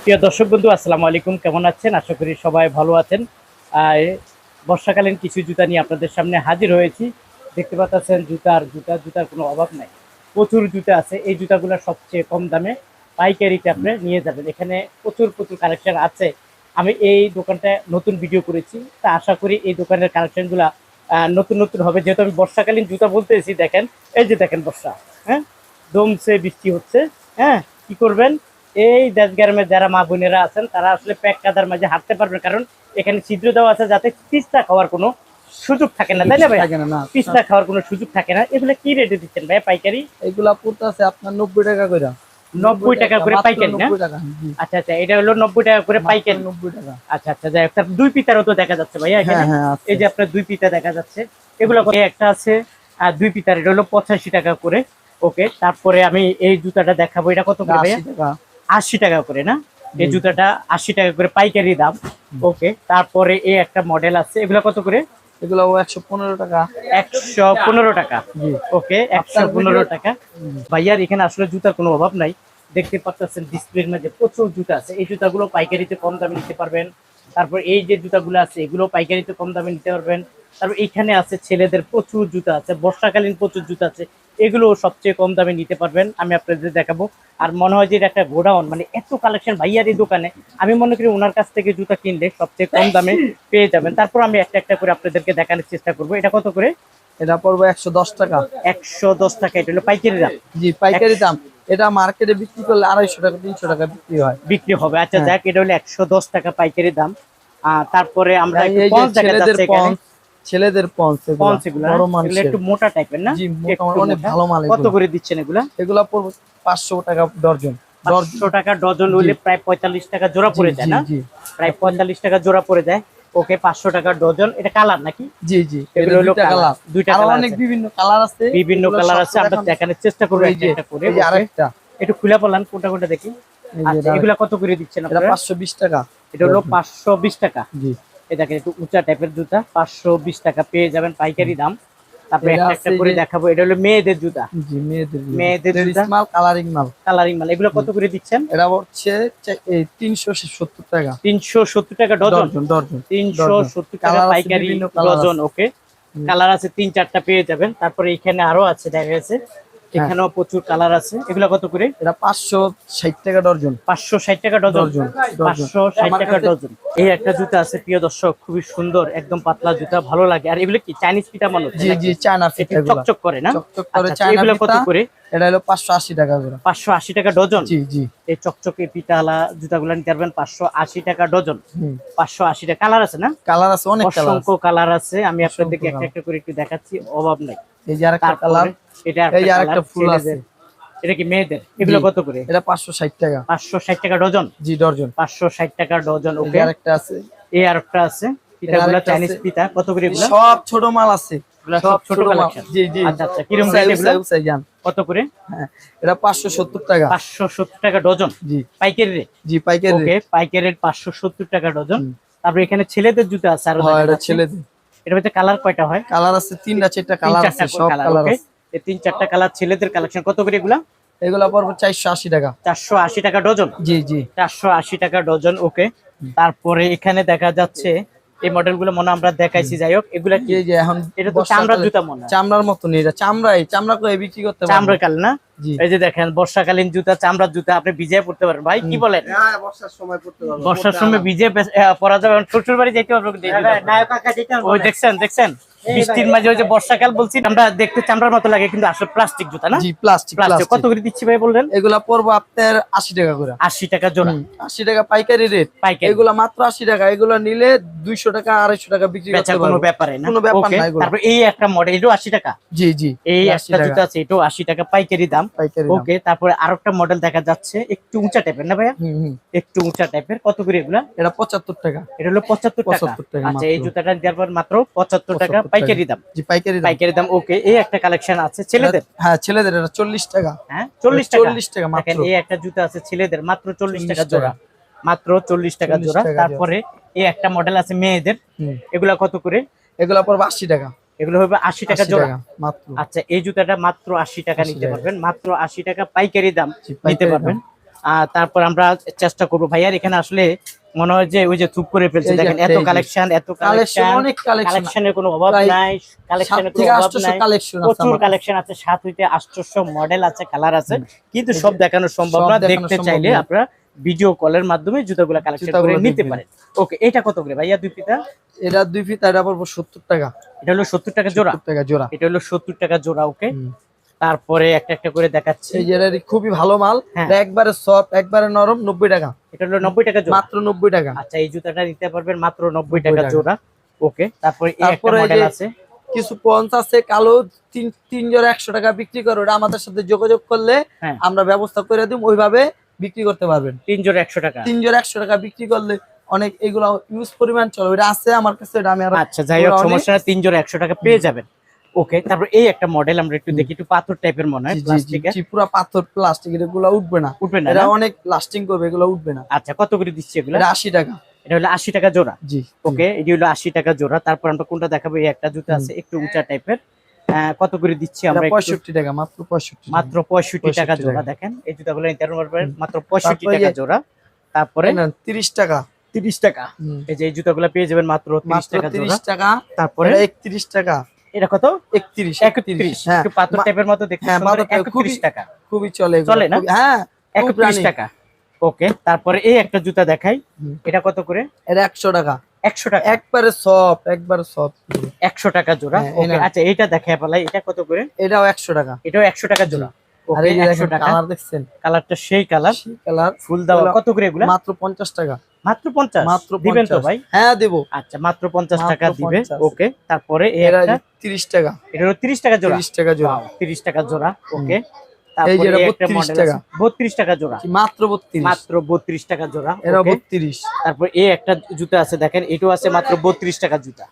প্রিয় দর্শক বন্ধু, আসসালামু আলাইকুম। কেমন আছেন? আশা করি সবাই ভালো আছেন। বর্ষাকালীন কিছু জুতা নিয়ে আপনাদের সামনে হাজির হয়েছি। দেখতে পাচ্ছেন জুতার জুতা জুতার কোনো অভাব নাই। প্রচুর জুতা আছে। এই জুতাগুলো সবচেয়ে কম দামে পাইকারিতে আপনি নিয়ে যাবেন। এখানে প্রচুর প্রচুর কালেকশন আছে। আমি এই দোকানটা নতুন ভিডিও করেছি। তা আশা করি এই দোকানের কালেকশনগুলা নতুন নতুন হবে। যেহেতু আমি বর্ষাকালীন জুতা বলতেছি, দেখেন, এই যে দেখেন বর্ষা হ্যাঁ? দমছে, বৃষ্টি হচ্ছে হ্যাঁ? কি করবেন? এই দেশ গ্রামের যারা মা বোনেরা আছেন তারা আসলে প্যাক কাদার মাঝে হাঁটতে পারবেন কারণ এখানে ছিদ্র দেওয়া আছে যাতে পিস্তা খাওয়ার কোনো সুযোগ থাকে না তাই না ভাই। পিস্তা খাওয়ার কোনো সুযোগ থাকে না। এগুলো কি রেটে দিচ্ছেন ভাই পাইকারি? এগুলা পড়তেছে আপনার নব্বই টাকা করে নব্বই টাকা করে পাইকারি না? 90 টাকা জি, আচ্ছা আচ্ছা এটা হলো নব্বই টাকা করে পাইকারি। 90 টাকা। আচ্ছা আচ্ছা যাই তার দুই পিতারও তো দেখা যাচ্ছে ভাইয়া হ্যাঁ হ্যাঁ। এই যে আপনার দুই পিতা দেখা যাচ্ছে। এগুলো? একটা আছে আর দুই পিতার এটা হলো পঁচাশি টাকা করে। ওকে তারপরে আমি এই জুতাটা দেখাবো এটা কত করে ভাইয়া? 80 টাকা। আশি টাকা করে না? এই। জুতাটা আশি টাকা করে পাইকারি দাম। ওকে তারপরে এই একটা মডেল আছে। এগুলো কত করে? এগুলো একশো পনেরো টাকা। একশো পনেরো টাকা। ওকে একশো পনেরো টাকা। ভাইয়ার এখানে আসলে জুতার কোনো অভাব নাই। দেখতে পাচ্ছেন ডিসপ্লের মধ্যে প্রচুর জুতা আছে। এই জুতাগুলো পাইকারিতে কম দামে নিতে পারবেন। তারপর এই যে জুতাগুলো আছে এগুলো পাইকারিতে কম দামে নিতে পারবেন। তারপর এইখানে আছে ছেলেদের প্রচুর জুতা আছে বর্ষাকালীন প্রচুর জুতা আছে। এগুলো সবচেয়ে কম দামে নিতে পারবেন আমি আপনাদের দেখাবো। আর মনে হয় যে এটা একটা গোডাউন মানে এত কালেকশন ভাইয়ার এই দোকানে আমি মনে করি ওনার কাছ থেকে জুতা কিনলে সবচেয়ে কম দামে পেয়ে যাবেন। তারপর আমি একটা একটা করে আপনাদেরকে দেখানোর চেষ্টা করব। এটা কত করে? এটা পড়বে একশো দশ টাকা। একশো দশ টাকা এটা হলো পাইকারি দাম। জি পাইকারি দাম। এটা মার্কেটে বিক্রি করলে আড়াইশো টাকা তিনশো টাকা বিক্রি হয়। বিক্রি হবে। আচ্ছা হ্যাঁ। যাক এটা হলো একশো দশ টাকা পাইকারি দাম। আহ, তারপরে আমরা একটু পঞ্চ দেখা যাচ্ছে এখানে। ছেলেদের পঞ্চ পঞ্চ এগুলা বড় এগুলো একটু মোটা টাইপের না? জি একটু অনেক ভালো মাল কত করে দিচ্ছেন এগুলা? এগুলা পড়বে টাকা ডর্জন ডজন। হলে প্রায় পঁয়তাল্লিশ টাকা জোড়া পড়ে যায় না? প্রায় পঁয়তাল্লিশ টাকা জোড়া পড়ে যায়। ওকে পাঁচশো টাকা ডজন। এটা কালার নাকি? জি জি। এগুলো হলো কালার। দুইটা কালার অনেক বিভিন্ন কালার আছে। বিভিন্ন কালার আছে। আমরা দেখানোর চেষ্টা করব একটা একটা করে এই আরেকটা। একটু খুলে বললাম কোনটা কোনটা দেখি? আচ্ছা এগুলা কত করে দিচ্ছেন আপনারা? পাঁচশো বিশ টাকা। এটা হলো পাঁচশো বিশ টাকা। জি। দেখেন একটু উঁচা টাইপের জুতা পাঁচশো বিশ টাকা পেয়ে যাবেন পাইকারি দাম। তারপরে এটা একটা একটা করে দেখাবো এটা হলো মেয়েদের জুতা। জি মেয়েদের মেয়েদের জুতা? মাল কালারিং মাল। কালারিং মাল। এগুলো কত করে দিচ্ছেন? এটা হচ্ছে টাকা। তিনশো সত্তর টাকা ডজন? টাকা পাইকারি ডজন ওকে। কালার আছে তিন চারটা পেয়ে যাবেন। তারপরে এখানে আরও আছে দেখা গেছে। এখানেও প্রচুর কালার আছে। এগুলো কত করে? এটা পাঁচশো ষাট টাকা ডর্জন পাঁচশো ষাট টাকা ডজন? Dozen, dozen. পাঁচশো ষাট টাকা ডজন। এই একটা জুতা আছে প্রিয় দর্শক খুবই সুন্দর একদম পাতলা জুতা ভালো লাগে। আর এগুলো কি? চাইনিজ পিঠা মানুষ জি জি চায়না ফিট চকচক করে না? চকচক করে আচ্ছা, চায়না এগুলো কত করে? এটা হলো পাঁচশো আশি টাকা করে। পাঁচশো আশি টাকা ডজন? জি জি। এই চকচকে পিঠালা জুতাগুলো নিতে পারবেন পাঁচশো আশি টাকা ডজন। পাঁচশো আশি টাকা। কালার আছে না? কালার আছে অনেক অসংখ্য কালার আছে। আমি আপনাদেরকে একটা একটা করে একটু দেখাচ্ছি অভাব নাই। এই যে আরেকটা কালার এটা এই আরেকটা ফুল আছে। এটা কি মেয়েদের? এগুলো কত করে? এটা পাঁচশো ষাট টাকা। পাঁচশো ষাট টাকা ডজন? জি পাঁচশো ষাট টাকা ডজন ওকে। আরেকটা আছে। এই আর একটা আছে আরেকটা চাইনিজ। পিঠা কত করে এগুলো? সব ছোট মাল আছে। সব ছোট collection। জি জি। আচ্ছা আচ্ছা। কীরকম রেট এগুলো? কত করে? হ্যাঁ এটা পাঁচশো সত্তর টাকা। পাঁচশো সত্তর টাকা ডজন? জি। পাইকারি রেট জি পাইকারি ওকে পাইকারের পাঁচশো সত্তর টাকা ডজন। তারপরে এখানে ছেলেদের জুতো আছে আরও হ্যাঁ এটা ছেলেদের। এটার মধ্যে কালার কয়টা হয়? কালার আছে তিনটা চারটা কালার আছে সব কালার আছে। এই তিন চারটা কালার ছেলেদের কালেকশন কত করে এগুলা? এগুলা পড়বে চারশো আশি টাকা। চারশো আশি টাকা ডজন? জি জি। চারশো আশি টাকা ডজন ওকে তারপরে এখানে দেখা যাচ্ছে এই মডেলগুলো মনে আমরা দেখাইছি যাই হোক এগুলা কি যে এখন এটা তো চামড়ার জুতা মনে চামড়ার মতো নেই এটা চামড়াই চামড়া করে বিক্রি করতে পারবেন চামড়ার কাল না এই যে দেখেন বর্ষাকালীন জুতা চামড়ার জুতা আপনি ভিজে পড়তে পারেন ভাই কি বলেন? হ্যাঁ বর্ষার সময় পড়তে পারবেন বর্ষার সময় ভিজে পরা যাবে শ্বশুর বাড়ি যেতে পারব ওই দেখছেন দেখছেন? বৃষ্টির মাঝে ওই যে বর্ষাকাল বলছি আমরা দেখতে চামড়ার মতো লাগে কিন্তু আসলে প্লাস্টিক জুতা না? জি প্লাস্টিক প্লাস্টিক কত করে দিচ্ছি ভাই বললেন? এগুলা পড়ব আপনার আশি টাকা করে। আশি টাকা জোড়া আশি টাকা পাইকারি রেট পাইকারি। এগুলা মাত্র আশি টাকা এগুলা নিলে দুইশো টাকা আড়াইশো টাকা বিক্রি করতে কোনো পারব। ব্যাপারে না। কোনো ব্যাপার না এগুলো। তারপর এই একটা মডেল এটাও আশি টাকা? জি জি এই একটা। জুতা আছে এটাও আশি টাকা পাইকারি দাম। ওকে তারপরে আরেকটা মডেল দেখা যাচ্ছে একটু উঁচা টাইপের না ভাইয়া। একটু উঁচা টাইপের কত করে এগুলা? এটা পঁচাত্তর টাকা। এটা হলো পঁচাত্তর টাকা। 75 টাকা আচ্ছা এই। জুতাটা দেওয়ার পর মাত্র পঁচাত্তর টাকা 75 পাইকারি দাম। জি পাইকারি দাম। পাইকারি দাম ওকে এই একটা কালেকশন আছে ছেলেদের? হ্যাঁ ছেলেদের এটা চল্লিশ টাকা। হ্যাঁ চল্লিশ টাকা? চল্লিশ টাকা মাত্র। এই একটা জুতা আছে ছেলেদের মাত্র চল্লিশ 40 টাকা। জোড়া। মাত্র চল্লিশ টাকা 40 টাকা জোড়া। তারপরে এই একটা মডেল আছে মেয়েদের। এগুলা কত করে? এগুলা পড়বে আশি টাকা। এগুলো হবে আশি টাকা জোড়া। মাত্র। আচ্ছা এই জুতাটা মাত্র আশি টাকা নিতে পারবেন। মাত্র আশি টাকা পাইকারি দাম নিতে পারবেন। আর তারপর আমরা চেষ্টা করব ভাইয়ার এখানে আসলে মনে হয় যে ওই যে থুপ করে ফেলছে। দেখেন এত কালেকশন এত কালেকশন কালেকশন অনেক কালেকশনের কোনো অভাব নাই। কালেকশনের কোনো অভাব নাই। কালেকশন প্রচুর কালেকশন আছে। সাত হইতে আটশোশো মডেল আছে কালার আছে। কিন্তু সব দেখানো সম্ভব না। দেখতে চাইলে আপনারা ভিডিও কলের মাধ্যমে জুতাগুলো কালেকশন করে নিতে। পারেন। ওকে এটা কত করে ভাইয়া দুই পিতা? এটা দুই ফিট এটা পড়ব সত্তর টাকা। এটা হলো সত্তর টাকা জোড়া। টাকা জোড়া। এটা হলো সত্তর টাকা জোড়া ওকে। তারপরে একটা একটা করে দেখাচ্ছি। এই যে খুবই ভালো মাল। হ্যাঁ। এটা একবারে সফট একবারে নরম নব্বই টাকা। এটা হলো নব্বই টাকা জোড়া। মাত্র নব্বই টাকা। আচ্ছা এই জুতাটা নিতে পারবেন মাত্র নব্বই টাকা। জোড়া। ওকে তারপরে এই একটা তারপরে মডেল আছে। কিছু পঞ্চ আছে কালো তিন তিন জোড়া একশো টাকা বিক্রি করে ওটা আমাদের সাথে যোগাযোগ করলে হ্যাঁ। আমরা ব্যবস্থা করে দিব ওইভাবে বিক্রি করতে পারবেন। তিন জোড়া একশো টাকা। তিন জোড়া একশো টাকা বিক্রি করলে অনেক এগুলো ইউজ পরিমাণ চলে। ওটা আছে আমার কাছে এটা আমি আর আচ্ছা যাই হোক সমস্যা তিন জোড়া একশো টাকা পেয়ে যাবেন। ওকে তারপর এই একটা মডেল আমরা একটু দেখি একটু পাথর টাইপের মনে হয় জি, পুরা পাথর প্লাস্টিক এগুলো উঠবে না। উঠবে না এটা অনেক লাস্টিং করবে এগুলো উঠবে না। আচ্ছা কত করে দিচ্ছি এগুলো? এটা আশি টাকা। এটা হলো আশি টাকা জোড়া। জি ওকে এটি হলো আশি টাকা জোড়া। তারপর আমরা কোনটা দেখাবো? এই একটা জুতো আছে একটু উঁচা টাইপের কত করে দিচ্ছি আমরা একটু- পঁয়ষট্টি টাকা মাত্র পঁয়ষট্টি মাত্র পঁয়ষট্টি টাকা জোড়া দেখেন। এই জুতাগুলো নিতে পারবেন মাত্র পঁয়ষট্টি তারপরে টাকা জোড়া। তারপরে? তিরিশ টাকা। তিরিশ টাকা। এই যে এই জুতাগুলো পেয়ে যাবেন মাত্র তিরিশ মাত্র টাকা তিরিশ জোড়া টাকা। তারপরে? একত্রিশ টাকা। এটা কত? একত্রিশ একত্রিশ। হ্যাঁ। পাথর টাইপের মতো দেখতে হ্যাঁ, 31 খুবই- টাকা। খুবই চলে চলে না? হ্যাঁ খুব একত্রিশ running। টাকা। ওকে তারপরে এই একটা জুতা দেখাই। এটা কত করে? এটা একশো টাকা। একশো টাকা। একবারে সফট একবারে সফট একশো টাকা জোড়া। হ্যাঁ, ওকে আচ্ছা এইটা দেখাই পেলাই এটা কত করে? এটাও একশো টাকা। এটাও একশো টাকা জোড়া। আর এই যে একশো দেখেন টাকা। কালার দেখছেন? কালারটা সেই কালার। কালার। ফুল দেওয়া কত করে এগুলা? মাত্র পঞ্চাশ টাকা। মাত্র দিবেন তো ভাই? হ্যাঁ দেবো। আচ্ছা মাত্র পঞ্চাশ মাত্র টাকা দিবে। ওকে তারপরে টাকা। এটা হলো তিরিশ টাকা জোড়া। টাকা জোড়া। তিরিশ টাকা জোড়া। ওকে এই যে তারপরে একটা মডেল টাকা। বত্রিশ টাকা জোড়া। মাত্র মাত্র বত্রিশ টাকা জোড়া। তারপর এই একটা জুতা আছে দেখেন এটাও আছে মাত্র বত্রিশ টাকা জুতা।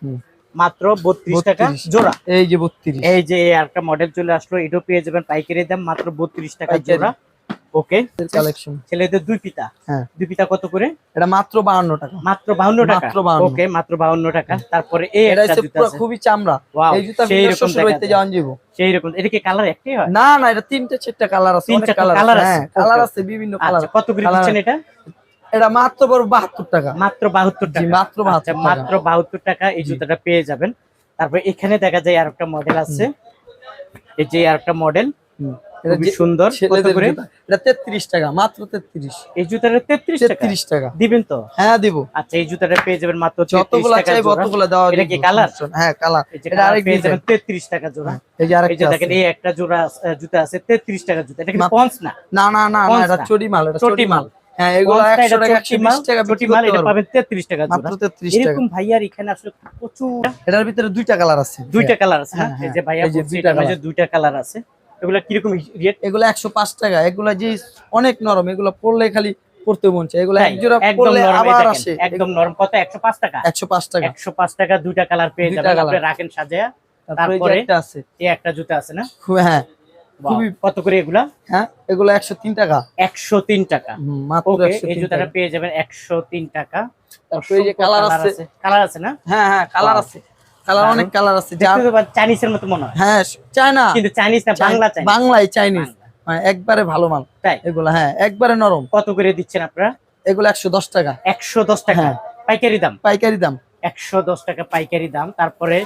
মাত্র বত্রিশ টাকা জোড়া। এই যে বত্রিশ। এই যে একটা মডেল চলে আসলো এটাও পেয়ে যাবেন পাইকারি দাম মাত্র বত্রিশ টাকা জোড়া। ওকে? কালেকশন ছেলেদের দুই পিতা। হ্যাঁ। দুই পিতা কত করে? এটা মাত্র বাহান্ন টাকা। মাত্র বাউন্ন টাকা? মাত্র 52 ওকে মাত্র বাউন্ন টাকা। তারপরে এই এটা হচ্ছে পুরো খুবই চামড়া। এই জুতা সেই রকম শ্বশুর দেখা যাওয়ান যাব সেই রকম। এটা কি কালার একটাই হয়? না না এটা তিনটে চারটা কালার আছে। তিন অনেক চারটা কালার আছে। আছে, হ্যাঁ কালার আছে বিভিন্ন কালার আচ্ছা কত করে দিচ্ছেন এটা? এটা মাত্র বাহাত্তর টাকা। মাত্র বাহাত্তর টাকা। মাত্র 72 আচ্ছা, টাকা। মাত্র বাহাত্তর টাকা এই। জুতাটা পেয়ে যাবেন। তারপর এখানে দেখা যায় আর একটা মডেল আছে এই যে আর একটা মডেল খুবই সুন্দর। কত করে? এটা তেত্রিশ টাকা মাত্র তেত্রিশ। এই জুতাটা তেত্রিশ টাকা? দিবেন তো? হ্যাঁ দিব। আচ্ছা এই জুতাটা পেয়ে যাবেন মাত্র টাকা এটা কি কালার? হ্যাঁ কালার। এটা আরেক পেয়ে যাবেন তেত্রিশ টাকা জোড়া। এই যে আরেকটা দেখেন এই একটা জোড়া জুতা আছে তেত্রিশ টাকা জুতা। এটা কিন্তু পঞ্চ না? না না না না এটা চটি মাল এটা চটি চটি মাল। মাল। হ্যাঁ এগুলো টাকা চটি একশো মাল, বিশ টাকা বিক্রি করতে এটা পাবেন তেত্রিশ টাকা মাত্র জোড়া তেত্রিশ টাকা। এরকম ভাইয়ার এখানে আসলে প্রচুর এটার ভিতরে দুইটা কালার আছে। দুইটা কালার আছে হ্যাঁ, এই যে ভাইয়া বলছে দুইটা কালার আছে। এগুলা কীরকম রেট? এগুলো একশো পাঁচ টাকা। এগুলো যে অনেক নরম এগুলো পড়লে খালি পড়তে মন চায়। এগুলো এক জোড়া একদম পড়লে নরম এই আবার আসে। একদম নরম। কত? একশো পাঁচ টাকা? একশো পাঁচ টাকা। একশো পাঁচ টাকা দুইটা কালার পেয়ে যাবেন। আপনি রাখেন সাজায়া তারপরে? একটা আছে। এই একটা জুতা আছে না? হ্যাঁ। খুবই- কত করে এগুলা? হ্যাঁ এগুলো একশো তিন টাকা। একশো তিন টাকা। মাত্র এই জুতাটা পেয়ে যাবেন একশো তিন টাকা। তারপরে এই যে কালার আছে। কালার আছে না? হ্যাঁ হ্যাঁ কালার আছে। কালার অনেক কালার আছে যার চাইনিজের মতো মনে হয়। হ্যাঁ চায়না কিন্তু চাইনিজ না বাংলা বাংলায় চাইনিজ। মানে একবারে ভালো মাল। তাই? এগুলো হ্যাঁ একবারে নরম। কত করে দিচ্ছেন আপনারা? এগুলো একশো দশ টাকা। একশো দশ টাকা। হ্যাঁ। পাইকারি দাম? পাইকারি দাম। একশো দশ টাকা পাইকারি দাম। তারপরে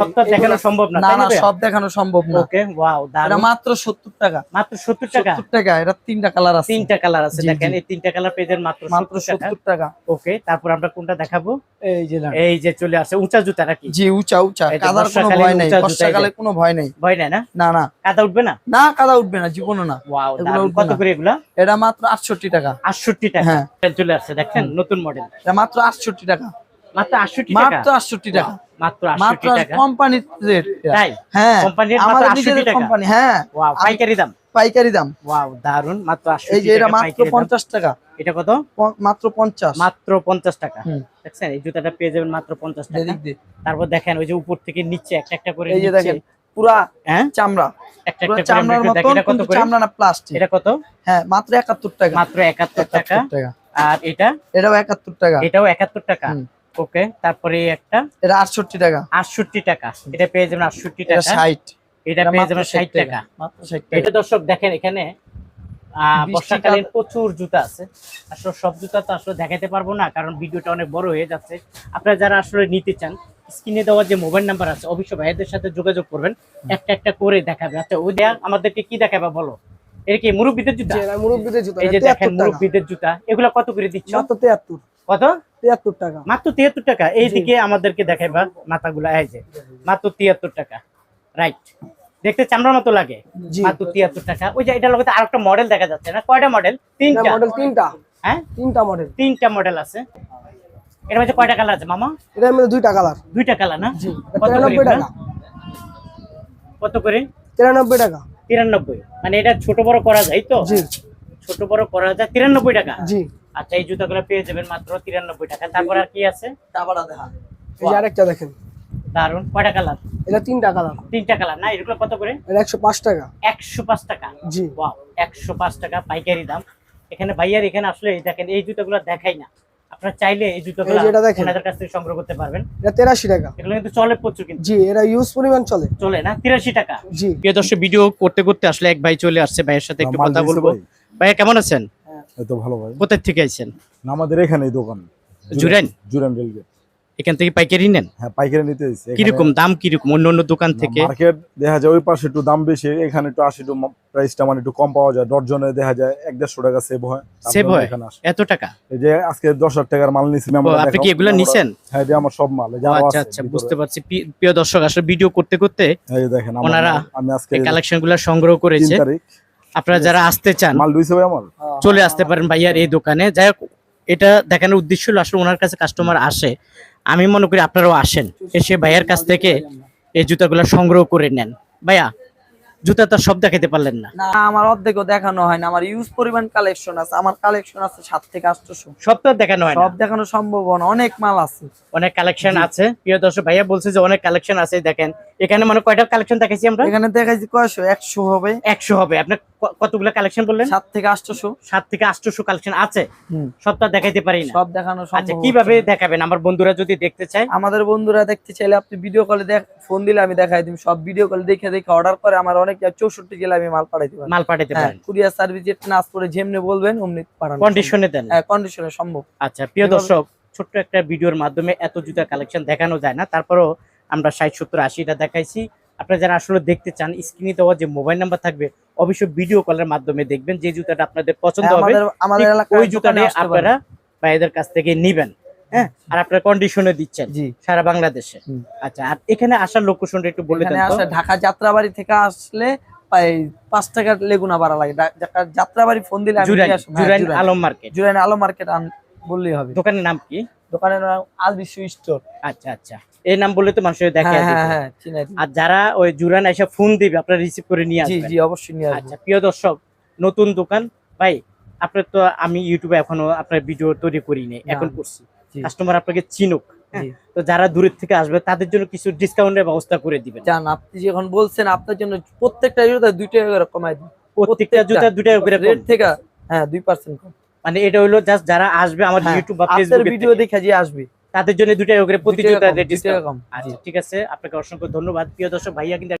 সবটা দেখানো সম্ভব না না? সব দেখানো সম্ভব না। ওকে ওয়াও এটা মাত্র সত্তর টাকা। মাত্র সত্তর টাকা? টাকা এটা তিনটা কালার আছে। তিনটা কালার আছে দেখেন এই তিনটা কালার যাবেন মাত্র মাত্র সত্তর টাকা। ওকে তারপর আমরা কোনটা দেখাবো? এই যে। এই যে চলে আসে উঁচা জুতা নাকি? জি উঁচা উঁচা। কাদার কোনো ভয় নেই। বর্ষাকালে কোনো ভয় নেই। ভয় নাই না? না না। কাদা উঠবে না? না কাদা উঠবে না জীবনও না। ওয়াও কত করে এগুলা? এটা মাত্র আটষট্টি টাকা। আটষট্টি টাকা। হ্যাঁ। চলে আসছে দেখেন নতুন মডেল এটা মাত্র আটষট্টি টাকা। মাত্র টাকা? মাত্র আটষট্টি টাকা। মাত্র মাত্র আটষট্টি টাকা কোম্পানির রেট তাই? হ্যাঁ কোম্পানির মাত্র 68 টাকা। কোম্পানি হ্যাঁ। ওয়াও পাইকারি দাম? পাইকারি দাম। ওয়াও দারুণ মাত্র এই যে এটা মাত্র পাইকারি দাম। পঞ্চাশ টাকা। এটা কত? মাত্র পঞ্চাশ। মাত্র পঞ্চাশ টাকা। দেখছেন? এই জুতাটা পেয়ে যাবেন মাত্র পঞ্চাশ টাকা। তারপর দেখেন ওই যে উপর থেকে নিচে একটা একটা করে এই যে দেখেন পুরা হ্যাঁ? চামড়া। একটা একটা চামড়ার একটু এটা কত কিন্তু চামড়া না প্লাস্টিক এটা কত? হ্যাঁ মাত্র একাত্তর টাকা। মাত্র একাত্তর টাকা। আর এটা? এটাও একাত্তর টাকা। এটাও একাত্তর টাকা। হুম। ওকে তারপরে একটা এটা আটষট্টি টাকা। আটষট্টি টাকা। এটা পেয়ে যাবেন আটষট্টি এটা টাকা। ষাট। এটা পেয়ে যাবেন ষাট টাকা। মাত্র ষাট টাকা। এটা দর্শক দেখেন এখানে বর্ষাকালীন প্রচুর জুতা আছে। আসলে সব জুতা তো আসলে দেখাতে পারব না কারণ ভিডিওটা অনেক বড় হয়ে যাচ্ছে। আপনারা যারা আসলে নিতে চান স্ক্রিনে দেওয়া যে মোবাইল নাম্বার আছে অবশ্যই ভাইয়াদের সাথে যোগাযোগ করবেন। একটা একটা করে দেখাবে। আচ্ছা ওই দেয়া আমাদেরকে কি দেখাবে বলো? এটা কি মুরব্বীদের জুতা? মুরব্বীদের জুতা। এই যে দেখেন মুরব্বীদের জুতা। এগুলো কত করে দিচ্ছ? মাত্র তিয়াত্তর। কত? তিয়াত্তর টাকা। মাত্র তিয়াত্তর টাকা? এইদিকে আমাদেরকে দেখাইবা মাথাগুলো এই যে। মাত্র তিয়াত্তর টাকা। রাইট দেখতে চামড়ার মতো লাগে। মাত্র তিয়াত্তর টাকা। ওই যে এটার লোক আরেকটা মডেল দেখা যাচ্ছে না? কয়টা মডেল তিনটা। মডেল তিনটা। হ্যাঁ? তিনটা মডেল তিনটা মডেল আছে। এর মধ্যে কয়টা কালার আছে মামা? এটার মধ্যে দুইটা কালার দুইটা কালার না? কত করে টাকা। কত করে? তিরানব্বই টাকা। তিরানব্বই। মানে এটা ছোট বড় করা যায় তো? জি। ছোট বড় করা যায়। তিরানব্বই টাকা। জি। আচ্ছা এই জুতাগুলো পেয়ে যাবেন মাত্র তিরানব্বই টাকা। তারপর আর কি আছে? টাবাটা দেখা এই যে আরেকটা দেখেন। দারুণ কয়টা কালার? এটা তিনটা কালার। তিনটা কালার। না এগুলো কত করে? এটা একশো পাঁচ টাকা। একশো পাঁচ টাকা? জি। ওয়াও একশো পাঁচ টাকা পাইকারি দাম। এখানে ভাইয়ার এখানে আসলে এই দেখেন এই জুতোগুলো দেখাই না। আপনারা চাইলে এই জুতোগুলো এটা দেখেন। ওনাদের কাছ থেকে সংগ্রহ করতে পারবেন। এটা তেরাশি টাকা। এগুলো কিন্তু চলে প্রচুর কিন্তু। জি এটা ইউজ পরিমাণ চলে। চলে না? তিরাশি টাকা। জি। প্রিয় দর্শক ভিডিও করতে করতে আসলে এক ভাই চলে আসছে। ভাইয়ের সাথে একটু কথা বলব। ভাই? ভাইয়া কেমন আছেন? এই তো ভালো ভাই। কোথায় থেকে আইছেন? আমাদের এখানেই দোকান। জুরাইন? Jurain rail gate. এখান থেকে পাইকারি নেন? হ্যাঁ পাইকারি নিতে কীরকম দাম কীরকম? অন্য অন্য দোকান থেকে? মার্কেট দেখা যায় ওই পাশে একটু দাম বেশি এখানে একটু আশি একটু প্রাইসটা মানে একটু কম পাওয়া যায়। ডর্জনে দেখা যায় এক দেড়শো টাকা সেভ হয়। আপনারা হয়? এত টাকা? এই যে আজকে দশ হাজার টাকার মাল নিছি ও, আপনি কি এগুলা নিছেন? হ্যাঁ এটা আমার সব মাল যে আচ্ছা আচ্ছা বুঝতে পারছি। প্রি- প্রিয় দর্শক আসলে ভিডিও করতে করতে এই দেখেন আমার ওনারা আমি আজকে এই কালেকশনগুলা সংগ্রহ করেছে। আপনারা যারা আসতে চান মাল লুইছে ভাই আমার? চলে আসতে পারেন ভাইয়ার এই দোকানে। যাই হোক এটা দেখানোর উদ্দেশ্য হলো আসলে ওনার কাছে কাস্টমার আসে। আমি মনে করি আপনারাও আসেন। এসে ভাইয়ার কাছ থেকে এই জুতাগুলো সংগ্রহ করে নেন। ভাইয়া জুতা তো সব দেখাতে পারলেন না। না আমার অর্ধেকও দেখানো হয় না। আমার ইউজ পরিমাণ কালেকশন আছে। আমার কালেকশন আছে সাত থেকে আটশোশো সব তো দেখানো হয় না। সব দেখানো সম্ভব না। অনেক মাল আছে। অনেক কালেকশন আছে। প্রিয় দর্শক ভাইয়া বলছে যে অনেক কালেকশন আছে দেখেন। এখানে মানে কয়টা কালেকশন দেখাইছি আমরা? এখানে দেখাইছি কয়শো? একশো হবে। একশো হবে। আপনার কতগুলো কালেকশন বললেন? সাত থেকে আটশোশো সাত থেকে আটশোশো কালেকশন আছে। সবটা দেখাইতে পারি না। সব দেখানো আচ্ছা কীভাবে দেখাবেন? আমার বন্ধুরা যদি দেখতে চায়। আমাদের বন্ধুরা দেখতে চাইলে আপনি ভিডিও কলে দেখ ফোন দিলে আমি দেখাই দিই সব ভিডিও কলে দেখে দেখে অর্ডার করে আমার অনেক চৌষট্টি জেলা আমি মাল পাঠাইতে পারি। মাল পাঠাতে হ্যাঁ পারেন। কুরিয়ার সার্ভিস যেটা নাচ করে যেমনি বলবেন অমনি পাঠানো কন্ডিশনে দেন। হ্যাঁ কন্ডিশনে সম্ভব। আচ্ছা প্রিয় দর্শক ছোট্ট একটা ভিডিওর মাধ্যমে এত জুতার কালেকশন দেখানো যায় না। তারপরেও আমরা ষাট সত্তর আশিটা দেখাইছি। আপনারা যারা আসলে দেখতে চান স্ক্রিনে দেওয়া যে মোবাইল নাম্বার থাকবে অবশ্যই ভিডিও কলের মাধ্যমে দেখবেন। যে জুতাটা আপনাদের পছন্দ হ্যাঁ, হবে ওই জুতাটা। আপনারা ভাইদের কাছ থেকে নিবেন। হ্যাঁ আর আপনারা কন্ডিশনে দিচ্ছেন সারা বাংলাদেশে। আচ্ছা আর এখানে আসার লোকেশনটা একটু বলে এখানে দেন ঢাকা যাত্রাবাড়ি থেকে আসলে পাঁচ টাকার লেগুনা ভাড়া লাগে। যাত্রাবাড়ি ফোন দিলে জুরাইন। হ্যাঁ, জুরাইন। আলম মার্কেট। জুরাইন আলো মার্কেট বললেই হবে। দোকানের নাম কি? দোকানের নাম আল বিশ্ব স্টোর। আচ্ছা আচ্ছা। এই নাম বললে তো মানুষের দেখে হ্যাঁ হ্যাঁ হ্যাঁ। আর যারা ওই জুরান এসে ফোন দিবে আপনারা রিসিভ করে নিয়ে আসবেন। জি জি অবশ্যই নিয়ে আসব। আচ্ছা প্রিয় দর্শক নতুন দোকান। ভাই আপনার তো আমি ইউটিউবে এখনও আপনার ভিডিও তৈরি করি করিনি এখন করছি। কাস্টমার আপনাকে চিনুক? তো যারা দূরের থেকে আসবে তাদের জন্য কিছু ডিসকাউন্টের ব্যবস্থা করে দিবেন। জান আপনি যখন বলছেন আপনার জন্য প্রত্যেকটা জুতা দুই টাকা করে কমাই দিই। প্রত্যেকটা জুতা দুটা করে রেট থেকে হ্যাঁ দুই পার্সেন্ট কম। মানে এটা হলো জাস্ট যারা আসবে আমার হ্যাঁ, ইউটিউব বা ফেসবুক ভিডিও দেখে যে আসবে। তাদের জন্য দুটো করে প্রতিযোগিতা ঠিক আছে। আপনাকে অসংখ্য ধন্যবাদ। প্রিয় দর্শক ভাইয়া কিন্তু